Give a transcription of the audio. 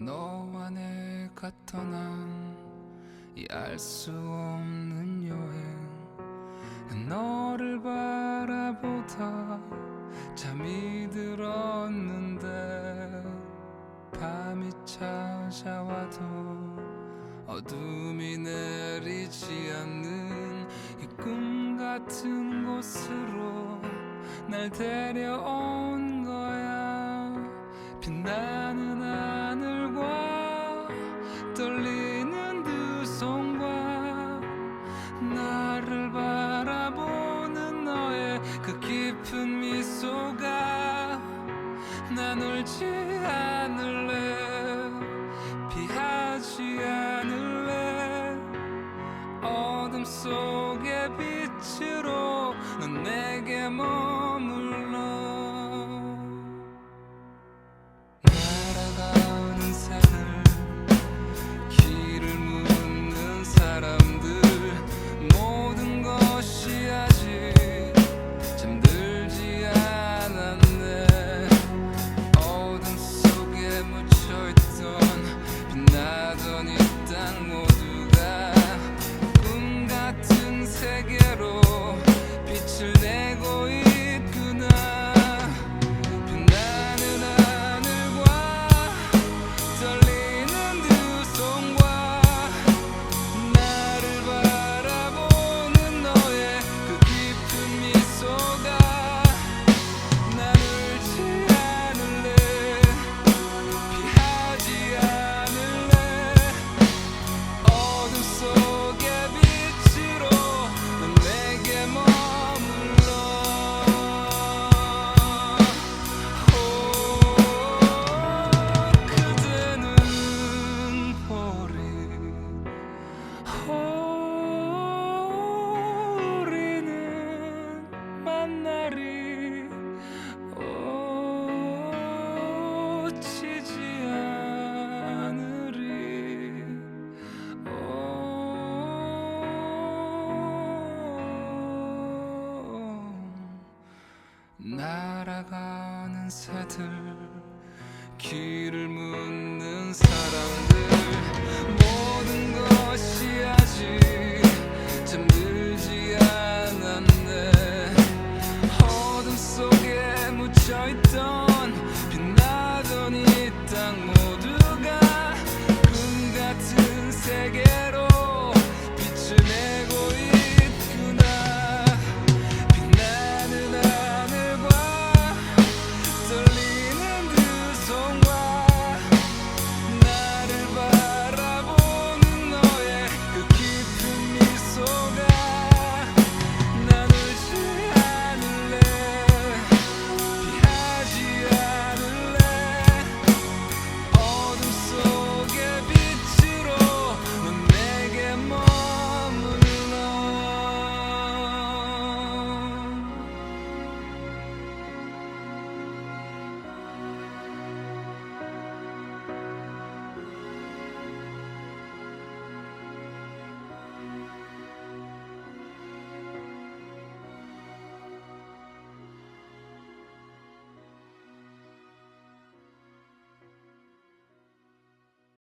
너와 내가 떠난 이 알 수 없는 여행. 너를 바라보다 잠이 들었는데 밤이 찾아와도 어둠이 내리지 않는 이 꿈 같은 곳으로 날 데려온 난 울지 않을래? 피하지 않을래? 어둠 속에 빛으로 넌 내게 머물러 가는 새들 길을 묻는 사람들.